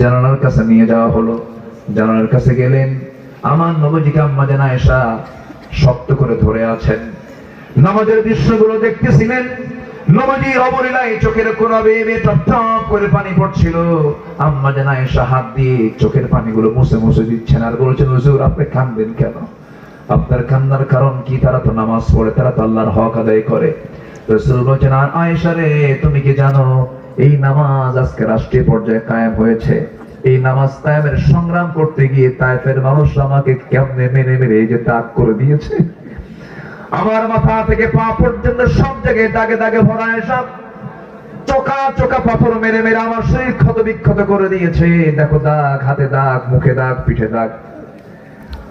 জানালার কাছে নিয়ে যাওয়া হলো। জানালার কাছে গেলেন, আমার নবজিকে আম্মা জানা এসা শক্ত করে ধরে আছেন। নামাজের দৃশ্যগুলো দেখতেছিলেন, নবজি অবলীলায় চোখের কোনা বেয়ে বেয়ে টপ টপ করে পানি পড়ছিল। আম্মা জানা এসা হাত দিয়ে চোখের পানিগুলো মুছে মুছে দিচ্ছেন আর বলছেন, হুজুর, আপনি কান্দেন কেন? আপনার কান্নার কারণ কি? তারা তো নামাজ পড়ে, তারা তো আল্লাহর হক আদায় করে। রসুল বলছেন, আর আয়েশা রে, তুমি কি জানো এই নামাজ আজকে রাষ্ট্রীয় পর্যায়ে কায়েম হয়েছে। এই নামাজ কায়েমের সংগ্রাম করতে গিয়ে তাইফের মানুষ আমাকে কেমনে মেরে মেরে এই যে দাগ করে দিয়েছে। আমার মাথা থেকে পা পর্যন্ত সব জায়গায় দাগে দাগে ভরা সব চোকা চোকা পাথর মেরে মেরে আমার শরীর ক্ষত বিক্ষত করে দিয়েছে। দেখো দাগ, হাতে দাগ, মুখে দাগ, পিঠে দাগ।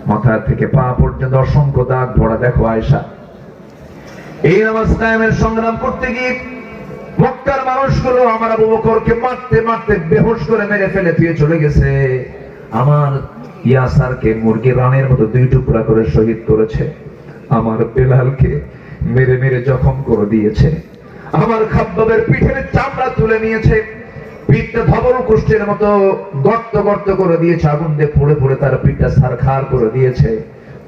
মাথা থেকে পা পর্যন্ত অসংখ্য দাগ ভরা। দেখো আয়সা এই নামাজ কায়েমের সংগ্রাম করতে গিয়ে মক্কার মানুষগুলো আমার আবু বকরকে মারতে মারতে বেহুশ করে মেরে ফেলে দিয়ে চলে গেছে। আমার ইয়াসারকে মুরগি রানের মতো দুই টুকরা করে শহীদ করেছে। আমার বেলালকে মেরে মেরে জখম করে দিয়েছে। আমার খাব্বাবের পিঠের চামড়া তুলে নিয়েছে। পিঠটা ধবল কুষ্ঠের মতো গর্ত গর্ত করে দিয়েছে আগুন দিয়ে পড়ে পড়ে তার পিঠটা সারখার করে দিয়েছে।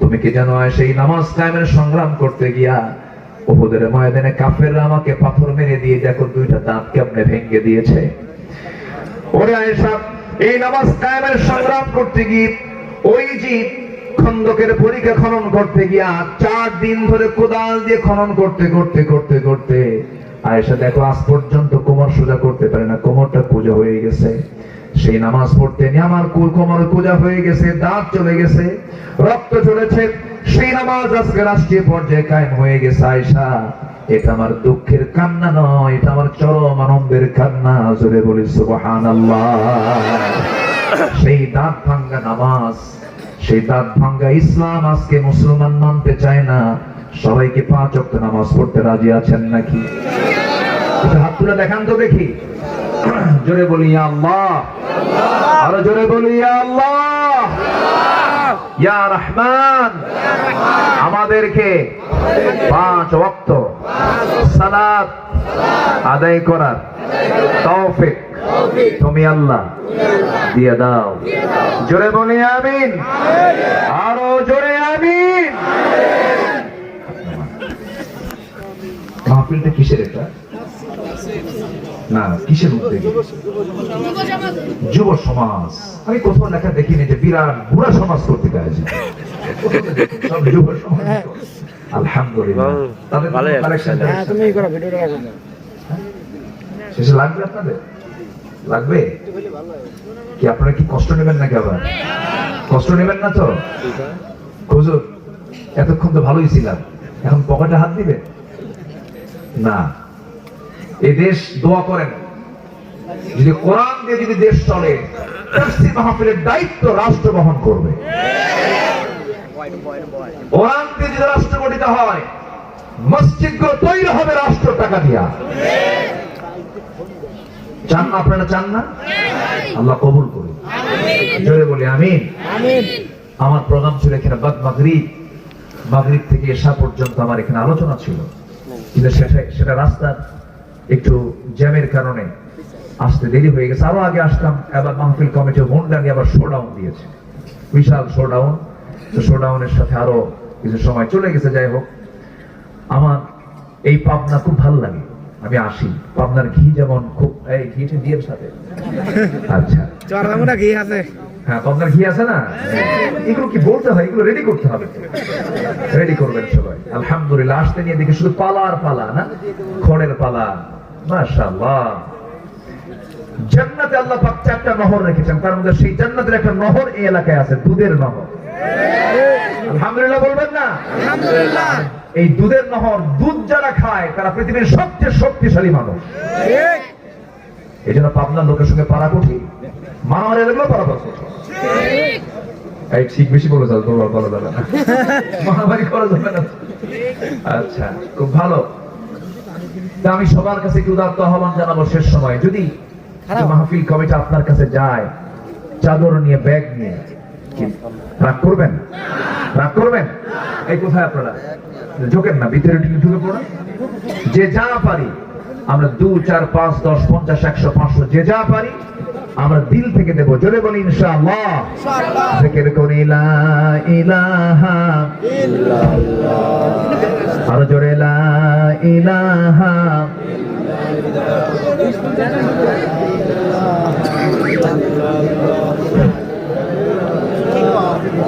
তুমি কি জানো, সেই নামাজ কায়েমের সংগ্রাম করতে গিয়া ওহুদের ময়দানে কাফেররা আমাকে পাথর মেরে দিয়ে দেখো দুইটা দাঁত কেমনে ভেঙে দিয়েছে। ওরে আয়েশা, এই নামাজ কায়েমের সংগ্রাম করতে গিয়ে ওই যে খন্দকের পরীক্ষা খনন করতে গিয়া চার দিন ধরে কোদাল দিয়ে খনন করতে করতে করতে করতে আয়েশা, দেখো আজ পর্যন্ত কোমর সোজা করতে পারে না, কোমরটা পূজা হয়ে গেছে। সেই নামাজ পড়তে নিয়ে আমার কোমর পূজা হয়ে গেছে, দাঁত চলে গেছে, রক্ত চলেছে। সেই নামাজ আজকে রাষ্ট্রীয় পর্যায়ে কায়েম হয়ে গেছে আয়সা এটা আমার দুঃখের কান্না নয়, এটা আমার চরম আনন্দের কান্না, জোরে বলি সুবহানাল্লাহ। সেই দাঁত ভাঙ্গা নামাজ, সেই দাঁত ভাঙ্গা ইসলাম আজকে মুসলমান মানতে চায় না। সবাইকে পাঁচ অক্ট নামাজ পড়তে রাজি আছেন নাকি? হাত তুলে দেখান তো দেখি। জোরে বলি, আল্লাহ। আরও জোরে বলি, আল্লাহ। ইয়া রহমান। আমাদেরকে পাঁচ ওয়াক্ত সালাত আদায় করার তৌফিক তুমি আল্লাহ দিয়ে দাও। জোরে বলি আমিন। আরও জোরে আমিন। মাহফিলটা কিসের এটা? না কিসের উদ্যোগে যুব সমাজ। আমি কোথাও লেখা দেখিনি যে বিরাট বুড়া সমাজ করতে গেছে সব যুব সমাজ। আলহামদুলিল্লাহ। তাদের কালেকশন হ্যাঁ তুমি করো ভিডিওটা শেষে লাগবে আপনাদের? লাগবে? কি আপনারা কি কষ্ট নেবেন নাকি আবার? কষ্ট নেবেন না তো? হুজুর এতক্ষণ তো ভালোই ছিলাম। এখন পকেটে হাত দিবে না। এই দেশ দোয়া করেন। যদি কোরআন দিয়ে যদি দেশ চলে তাফসীর মাহফিলের দায়িত্ব রাষ্ট্র বহন করবে। কোরআন দিয়ে যদি রাষ্ট্র গঠিত হয় মসজিদ তৈরি হবে রাষ্ট্র টাকা দিয়া। চান না আপনারা চান না? আল্লাহ কবুল করুন। জোরে বলি আমিন। আমার প্রোগ্রাম ছিল এখানে বাদ মাগরিব। মাগরিব থেকে এসা পর্যন্ত আমার এখানে আলোচনা ছিল। কিন্তু সেটা সেটা রাস্তার একটু জ্যামের কারণে আসতে দেরি হয়ে গেছে। আরও আগে আসতাম এবার মাহফিল কমিটি মুন্ডানি আবার শোডাউন দিয়েছে। বিশাল শোডাউন তো শোডাউনের সাথে আরও কিছু সময় চলে গেছে যাই হোক। আমার এই পাবনা খুব ভালো লাগে। আমি আসি। পাবনার ঘি যেমন খুব এই ঘিটা দিয়ে সাথে। আচ্ছা। ঘি আছে? হ্যাঁ পাবনার ঘি আছে না? এগুলো কি বলতে হয়? এগুলো রেডি করতে হবে রেডি করবেন সবাই। আলহামদুলিল্লাহ আসতে নিয়ে দেখি শুধু পালা আর পালা না? খড়ের পালা। মাশাআল্লাহ। জান্নাতে আল্লাহ পাক চারটা নহর রেখেছেন। তার মধ্যে সেই জান্নাতের একটা নহর এই এলাকায় আছে দুধের নহর। আলহামদুলিল্লাহ বলবেন না? আলহামদুলিল্লাহ। এই দুধের নহর দুধ যারা খায় তারা পৃথিবীর সবচেয়ে শক্তিশালী মানুষ। ঠিক। এই জন্য পাবনার লোকের সঙ্গে পারা কঠিন। মারামারি লাগলেও পারা এই ঠিক বেশি বলে তোমরা বলো দাদা মারামারি করা যাবে না। আচ্ছা খুব ভালো। তা আমি সবার কাছে একটু উদাত্ত আহ্বান জানাব শেষ সময়। যদি মাহফিল কমিটি আপনার কাছে যায় চাদর নিয়ে ব্যাগ নিয়ে রাগ করবেন? রাগ করবেন? এই কোথায় আপনারা? ঢোকেন না ভিতরে ঢুকে পড়েন। যে যা পারি আমরা দু চার পাঁচ দশ পঞ্চাশ একশো পাঁচশো যে যা পারি আমরা দিল থেকে দেব জোরে বলি ইনশাআল্লাহ। জিকির করি লা ইলাহা আরও জোরে লা ইলাহা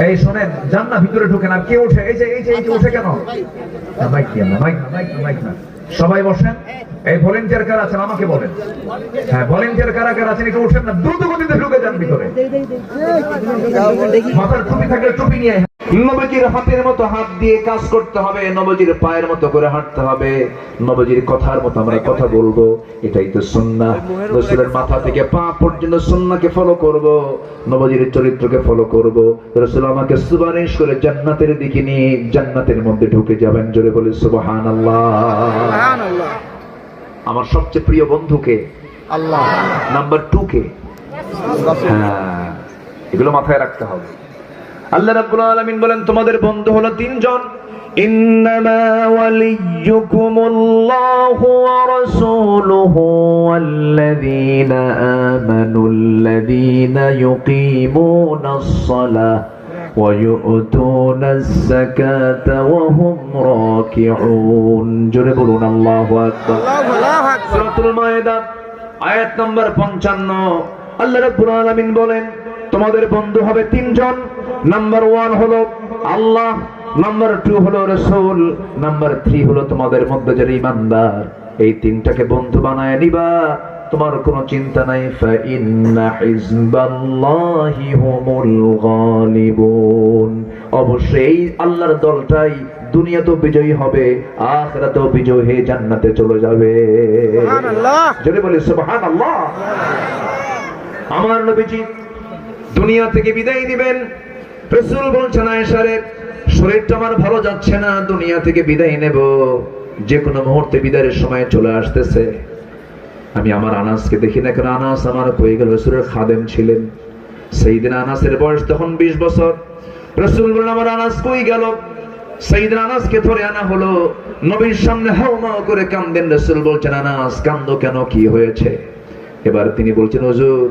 এই শোনেন যান না ভিতরে ঢুকেন আর কে ওঠে? এই যে এই যে এই যে ওঠে কেন? মাইক দিয়ে মাইক মাইক মাইক না। সবাই বসেন। এই ভলেন্টিয়ার কারা আছেন, আমাকে বলেন। হ্যাঁ ভলেন্টিয়ার কারা কারা আছেন একটু উঠেন না, দ্রুত গতিতে ঢুকে যান ভিতরে। মাথার টুপি থাকলে টুপি নিয়ে নবজির হাতের মতো হাত দিয়ে কাজ করতে হবে নবজির পায়ের মতো করে হাঁটতে হবে। নবজির কথার মতো আমরা কথা বলব এটাই তো সুন্নাহ। রসুলের মাথা থেকে পা পর্যন্ত সুন্নাহকে ফলো করব নবজির চরিত্রকে ফলো করব। রসুল আমাকে সুপারিশ করে জান্নাতের দিকে নিয়ে জান্নাতের মধ্যে ঢুকে যাবেন জোরে বলে সুবহানাল্লাহ। সুবহানাল্লাহ। আমার সবচেয়ে প্রিয় বন্ধুকে আল্লাহ। নাম্বার টু কে। হ্যাঁ এগুলো মাথায় রাখতে হবে। আল্লাহ রাব্বুল আলামিন বলেন তোমাদের বন্ধু হলো তিনজন إنما وليكم الله ورسوله والذين آمنوا الذين يقيمون الصلاة ويؤتون الزكاة وهم راكعون جربون الله أكبر আল্লাহু আল্লাহু আকবার সূরাতুল মায়েদা আয়াত নম্বর 55 আল্লাহ রাব্বুল আলামিন বলেন তোমাদের বন্ধু হবে তিনজন। নাম্বার ওয়ান হলো আল্লাহ নাম্বার টু হলো রসুল নাম্বার থ্রি হলো তোমাদের মধ্যে যারা ইমানদার এই তিনটাকে বন্ধু বানায় নিবা। তোমার কোনো চিন্তা নাই অবশ্যই আল্লাহর দলটাই দুনিয়াতেও বিজয়ী হবে আখিরাতেও বিজয় হয়ে জান্নাতে চলে যাবে। সুবহানাল্লাহ। যদি বলি সুবহানাল্লাহ। আমার নবীজি দুনিয়া থেকে বিদায় দিবেন। রাসূল বলছেন আয়েশারে শরীরটা আমার ভালো যাচ্ছে না, দুনিয়া থেকে বিদায় নেব। যে কোনো মুহূর্তে বিদায়ের সময় চলে আসতেছে। আমি আমার আনাসকে দেখি না কেন? আনাস আমার কয়ে গেল, রসুলের খাদেম ছিলেন। সেই দিন আনাসের বয়স তখন বিশ বছর। রসুল বললেন, আমার আনাস কই গেল? সেই দিন আনাসকে ধরে আনা হলো। নবীর সামনে হাউমাউ করে কান্দেন। রসুল বলছেন, আনাস, কান্দ কেন? কি হয়েছে? এবার তিনি বলছেন, হুজুর,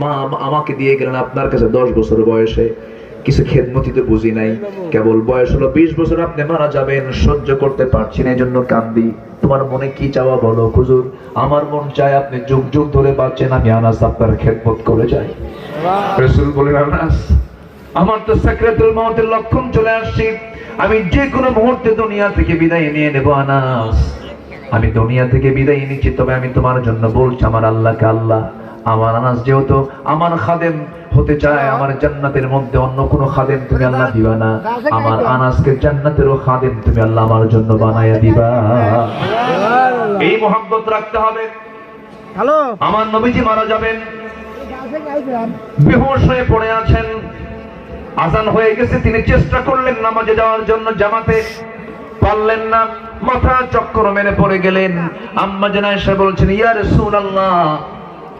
মা আমাকে দিয়ে গেলেন আপনার কাছে দশ বছর বয়সে। কিছু খেদমতি তো বুঝি নাই। কেবল বয়স হলো বিশ বছর, আপনি মারা যাবেন, সহ্য করতে পারছি না এই জন্য কান্দি। তোমার মনে কি চাওয়া বলো, হুজুর? আমার মন চায় আপনি যুগ যুগ ধরে বাঁচছেন আমি আনাস আপনার খেদমত করে যাই। রসুল বলেন আনাস, আমার তো সাকরাতুল মউতের লক্ষণ চলে আসছি। আমি যে কোনো মুহূর্তে দুনিয়া থেকে বিদায় নিয়ে নেব, আনাস। আমি দুনিয়া থেকে বিদায় নিচ্ছি তবে আমি তোমার জন্য বলছি আমার আল্লাহকে আল্লাহ আমার আনাস যেহেতু আমার খাদেম হতে চায় আমার জান্নাতের মধ্যে অন্য কোনো খাদেম তুমি আল্লাহ দিবা না। আমার আনাসকে জান্নাতেরও খাদেম তুমি আল্লাহ আমার জন্য বানাইয়া দিবা। এই মোহাম্মত রাখতে হবে। হ্যালো। আমার নবীজি মারা যাবেন। বেহুশ হয়ে পড়ে আছেন। আজান হয়ে গেছে তিনি চেষ্টা করলেন নামাজে যাওয়ার জন্য জামাতে। পারলেন না। মাথা চক্কর মেরে পড়ে গেলেন। আম্মা জানা এসে বলছেন, ইয়া রাসূলুল্লাহ।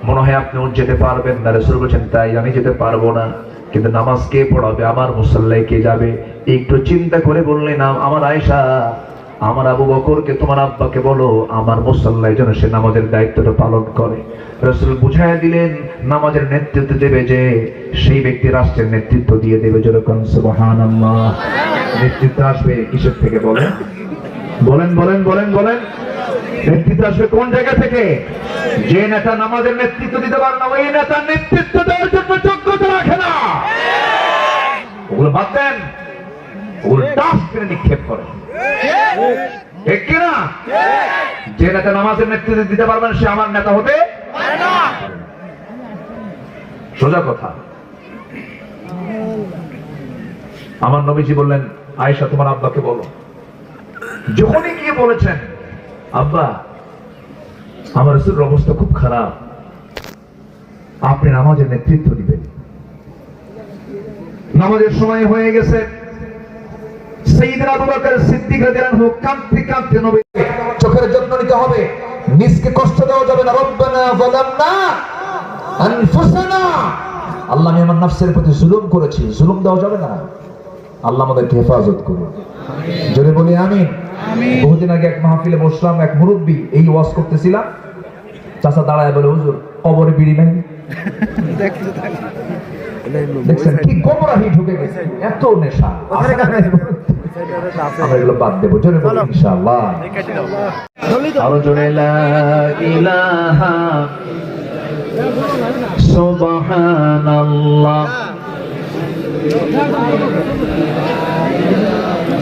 মনে হয় আপনি যেতে পারবেন না। রাসূল বলছেন, তাই আমি যেতে পারব না। কিন্তু নামাজ কে পড়াবে? আমার মুসল্লায় কে যাবে? একটু চিন্তা করে বললেন, আম- আমার আয়েশা, আমার আবু বকরকে, তোমার আব্বাকে বলো, আমার মুসল্লায় যেন সে নামাজের দায়িত্বটা পালন করে। রসুল বুঝাইয়া দিলেন, নামাজের নেতৃত্ব দেবে যে, সেই ব্যক্তি রাষ্ট্রের নেতৃত্ব দিয়ে দেবে। যেরকম সুবহানাল্লাহ। নেতৃত্ব আসবে কিসের থেকে বলেন? বলেন বলেন বলেন বলেন। নেতৃত্ব আসবে কোন জায়গা থেকে? যে নেতা নামাজের নেতৃত্ব দিতে পারে না, ওই নেতা নেতৃত্ব দেওয়ার জন্য যোগ্যতা রাখে না। ওগুলো বাদ দেন। ওগুলো ডাস্টবিনে নিক্ষেপ করে। ঠিক কিনা? যে নেতা নামাজের নেতৃত্ব দিতে পারবেন সে আমার নেতা হতে সোজা কথা। আমার নবীজি বললেন, আয়েশা, তোমার আব্বাকে বলো। যখনই গিয়ে বলেছেন, আব্বা, আমার রসুলের অবস্থা খুব খারাপ। আপনি নামাজের নেতৃত্ব দিবেন। নামাজের সময় হয়ে গেছে। নিজকে কষ্ট দেওয়া যাবে না। আল্লাহ দেওয়া যাবে না। আমাদেরকে হেফাজত করুন। বলি, আমিন। বহুদিন আগে এক মাহফিলে বসলাম এক মুরব্বী এই ওয়াজ করতেছিলাম। চাচা দাঁড়ায় বলে হুজুর কবরে বিড়ি নাই? দেখছেন কি গোমরাহি ঢুকে গেছে এত নেশা। আছে আমরা এগুলো বাদ দেবো জোরে বলি ইনশাআল্লাহ। আরও জোরে লা ইলাহা সুবহানাল্লাহ।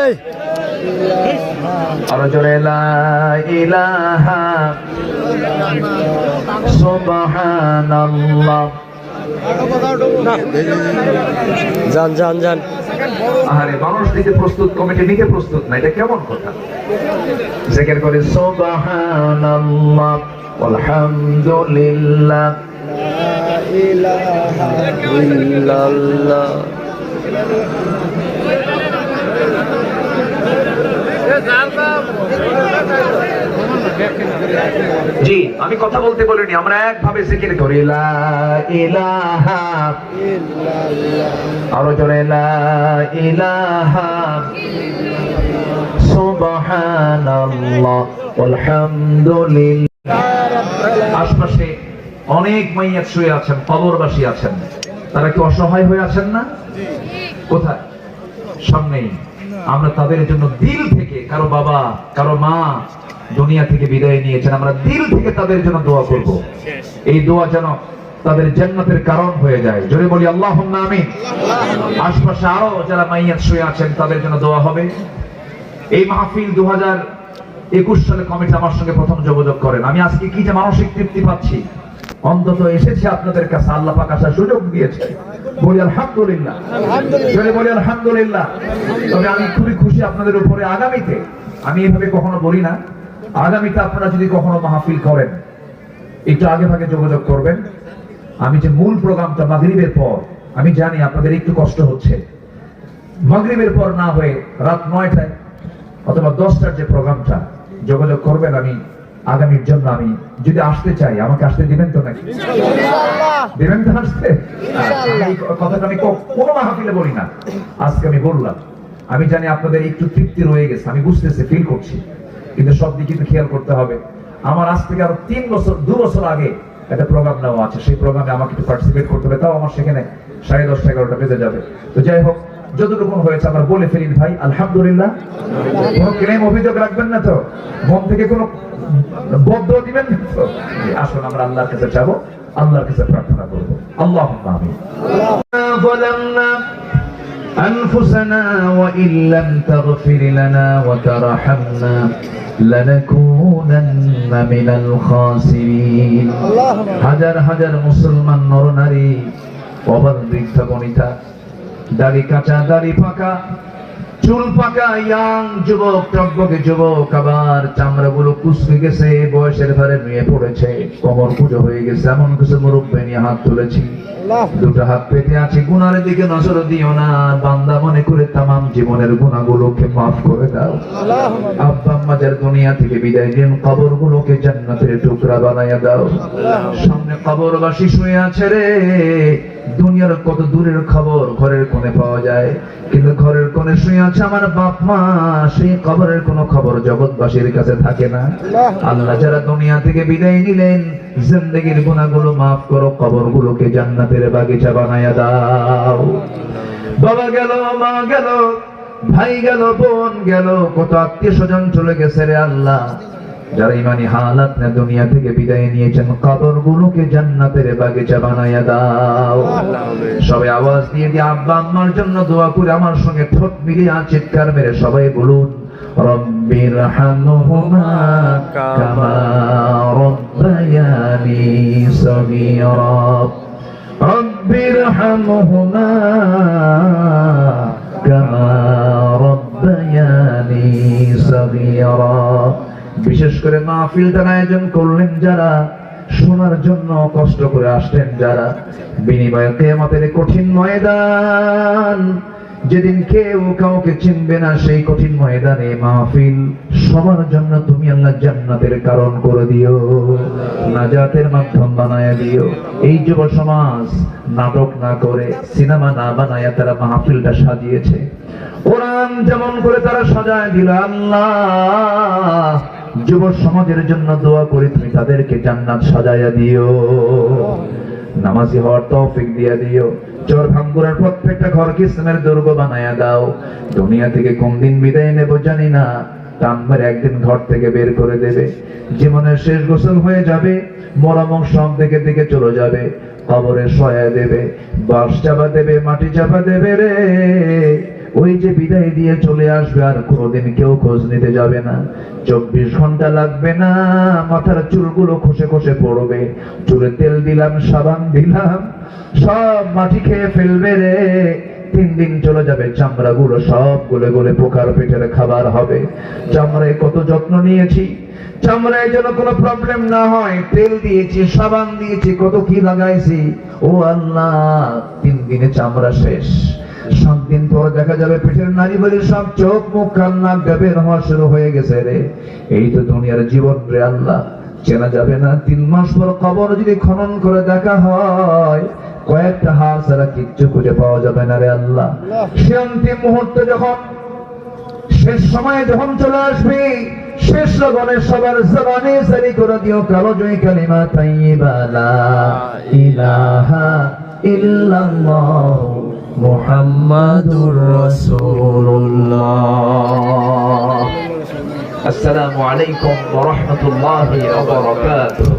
এই। আরও জোরে লা ইলাহা সুবহানাল্লাহ। যান যান যান। আরে মানুষ দিতে প্রস্তুত কমিটি নিতে প্রস্তুত না এটা কেমন কথা? জিকির করে সুবহানাল্লাহ আলহামদুলিল্লাহ ইলাহা ইল্লাল্লাহ। জি আমি কথা বলতে বলিনি আমরা একভাবে জিকির করি। লা ইলাহা আরও জোরে লা ইলাহা সুবহানাল্লাহ। আলহামদুলিল্লাহ। আশপাশে অনেক মাইয়াত শুয়ে আছেন কবরবাসী আছেন। তারা কি অসহায় হয়ে আছেন না? কোথায়? সামনেই। আমরা তাদের জন্য দিল থেকে কারও বাবা, কারও মা দুনিয়া থেকে বিদায় নিয়েছেন। আমরা দিল থেকে তাদের জন্য দোয়া করব। এই দোয়া যেন তাদের জান্নাতের কারণ হয়ে যায়। জোরে বলি আল্লাহ আমিন। আশপাশে আরও যারা মাইয়াত শুয়ে আছেন, তাদের জন্য দোয়া হবে। এই মাহফিল দু হাজার একুশ সালে কমিটি আমার সঙ্গে প্রথম যোগাযোগ করেন। আমি আজকে কি যে মানসিক তৃপ্তি পাচ্ছি, অন্তত এসেছে আপনাদের কাছে। আল্লাহ পাক আসার সুযোগ দিয়েছে। বলি আলহামদুলিল্লাহ। জোরে বলি আলহামদুলিল্লাহ। তবে আমি খুবই খুশি আপনাদের উপরে আগামীতে। আমি এভাবে কখনো বলি না। আগামীতে আপনারা যদি কখনো মাহফিল করেন একটু আগে ভাগে যোগাযোগ করবেন। আমি যে মূল প্রোগ্রামটা মাগরিবের পর আমি জানি আপনাদের একটু কষ্ট হচ্ছে। মাগরিবের পর না হয়ে রাত নয়টায় অথবা দশটার যে প্রোগ্রামটা যোগাযোগ করবেন আমি আগামীর জন্য আমি যদি আসতে চাই আমাকে আসতে দিবেন তো নাকি? দিবেন তো আসতে? কথাটা আমি কোনো মাহফিলে বলি না। আজকে আমি বললাম আমি জানি আপনাদের একটু তৃপ্তি রয়ে গেছে আমি বুঝতেছি ফিল করছি। কিন্তু সব দিকে কিন্তু খেয়াল করতে হবে। আমার আজ থেকে আরও তিন বছর দু বছর আগে একটা প্রোগ্রাম নেওয়া আছে। সেই প্রোগ্রামে আমাকে একটু পার্টিসিপেট করতে হবে তাও আমার সেখানে সাড়ে দশটা এগারোটা বেজে যাবে। তো যাই হোক যতটুকু হয়েছে আমার বলে ফেলিন ভাই আলহামদুলিল্লাহ কোনো ক্লেম অভিযোগ রাখবেন না তো মন থেকে কোনো বদ্ধ দিবেন না তো জি, আসুন আমরা আল্লাহর কাছে যাবো আল্লাহর কাছে প্রার্থনা করবো আল্লাহ আমিন ظلمنا أنفسنا وإن لم تغفر لنا وترحمنا لنكونن من الخاسرين হাজার হাজার মুসলমান নরনারী অবাধ বৃদ্ধ বনিতা দাড়ি কাঁচা দাড়ি পাকা চুল পাকা ইয়াং যুবক টকবকে যুবক আবার চামড়াগুলো কুচকে গেছে বয়সের ভারে নুয়ে পড়েছে কোমর পুজো হয়ে গেছে এমন কিছু মুরব্বে নিয়ে হাত তুলেছি। দুটো হাত পেতে আছে গুনার দিকে নজর দিও না বান্দা মনে করে তামাম জীবনের গুণাগুলোকে মাফ করে দাও। আব্বা আম্মাদের দুনিয়া থেকে বিদায় দিন কবর গুলোকে জান্নাতের টুকরা বানাইয়া দাও। সামনে কবরবাসী শুয়ে আছে রে দুনিয়ার কত দূরের খবর ঘরের কোণে পাওয়া যায়, কিন্তু ঘরের কোণে শুয়ে আছে আমার বাপ মা, সেই কবরের কোনো খবর জগৎবাসীর কাছে থাকে না। আল্লাহ যারা দুনিয়া থেকে বিদায় নিলেন, জিন্দগির গুণাগুলো মাফ করো, কবরগুলোকে জান্নাতের বাগিচা বানাইয়া দাও। বাবা গেল, মা গেল, ভাই গেল, বোন গেল, কত আত্মীয় স্বজন চলে গেছে রে আল্লাহ। যারা ইমানি হালাত না দুনিয়া থেকে বিদায় নিয়েছেন কবর গুলোকে জান্নাতের বাগিচা বানাইয়া দাও। সবে আওয়াজ দিয়ে দিয়ে আব্বা আম্মার জন্য দোয়া করে আমার সঙ্গে ঠোঁট মিলিয়ে চিৎকার মেরে সবাই বলুন রব্বির হামহুমা কামা রব্বায়ানি সগীরা। রব্বির হামহুমা কামা রব্বায়ানি সগীরা। বিশেষ করে মাহফিলটার আয়োজন করলেন যারা, শোনার জন্য কষ্ট করে আসলেন যারা। বিনিময়ে কেয়ামতের কঠিন ময়দান, যেদিন কেউ কাউকে চিনবে না সেই কঠিন ময়দানে মাহফিল সবার জন্য তুমি আল্লাহ জান্নাতের কারণ করে দিও, নাজাতের মাধ্যম বানায় দিও। এই যুব সমাজ নাটক না করে, সিনেমা না বানায় তারা মাহফিলটা সাজিয়েছে। কোরআন যেমন করে তারা সাজায় দিল, আল্লাহ যুব সমাজের জন্য দোয়া করে, তুমি তাদেরকে জান্নাত সাজাইয়া দিও। নামাজি হওয়ার তৌফিক দিয়ে দিও। চোর ভাঙ্গুরার প্রত্যেকটা ঘরকে ইসলামের দুর্গ বানায়া দাও। দুনিয়া থেকে কোন দিন বিদায় নেব জানি না। টানবার একদিন ঘর থেকে বের করে দেবে। জীবনের শেষ গোসল হয়ে যাবে। মরামং সব দিকে দিকে চলে যাবে। কবরে সয়া দেবে। বাস চাপা দেবে, মাটি চাপা দেবে রে। ওই যে বিদায় দিয়ে চলে আসবে আর কোনোদিন কেউ খোঁজ নিতে যাবে না। চব্বিশ ঘণ্টা লাগবে না, মাথার চুলগুলো খসে খসে পড়বে। চুলে তেল দিলাম, সাবান দিলাম, সব মাটি খেয়ে ফেলবে রে। তিন দিন চলে যাবে চামড়া গুলো সব গলে গলে পোকার পেটের খাবার হবে। চামড়ায় কত যত্ন নিয়েছি, চামড়ায় যেন কোনো প্রবলেম না হয়। তেল দিয়েছি, সাবান দিয়েছি, কত কি লাগাইছি। ও আল্লাহ, তিন দিনে চামড়া শেষ। সাত দিন পর দেখা যাবে পেটের নারী বলে সব চোখ মুখ কান নাক হওয়া শুরু হয়ে গেছে রে। এই তো দুনিয়ার জীবন রে আল্লাহ। চেনা যাবে না, তিন মাস পর কবর যদি খনন করে দেখা হয়, কয়েকটা হার ছাড়া কিচ্ছু খুঁজে পাওয়া যাবে না রে আল্লাহ। সে অন্তিম মুহূর্তে যখন শেষ সময়ে যখন চলে আসবে, শেষ লগনে সবার জবানে সারি করে দিও, কালো জয় কালিমা তাইয়িবা, লা ইলাহা ইল্লাল্লাহ। মুহাম্মাদুর রাসূলুল্লাহ আসসালামু আলাইকুম ওয়া রাহমাতুল্লাহি ওয়া বারাকাতুহু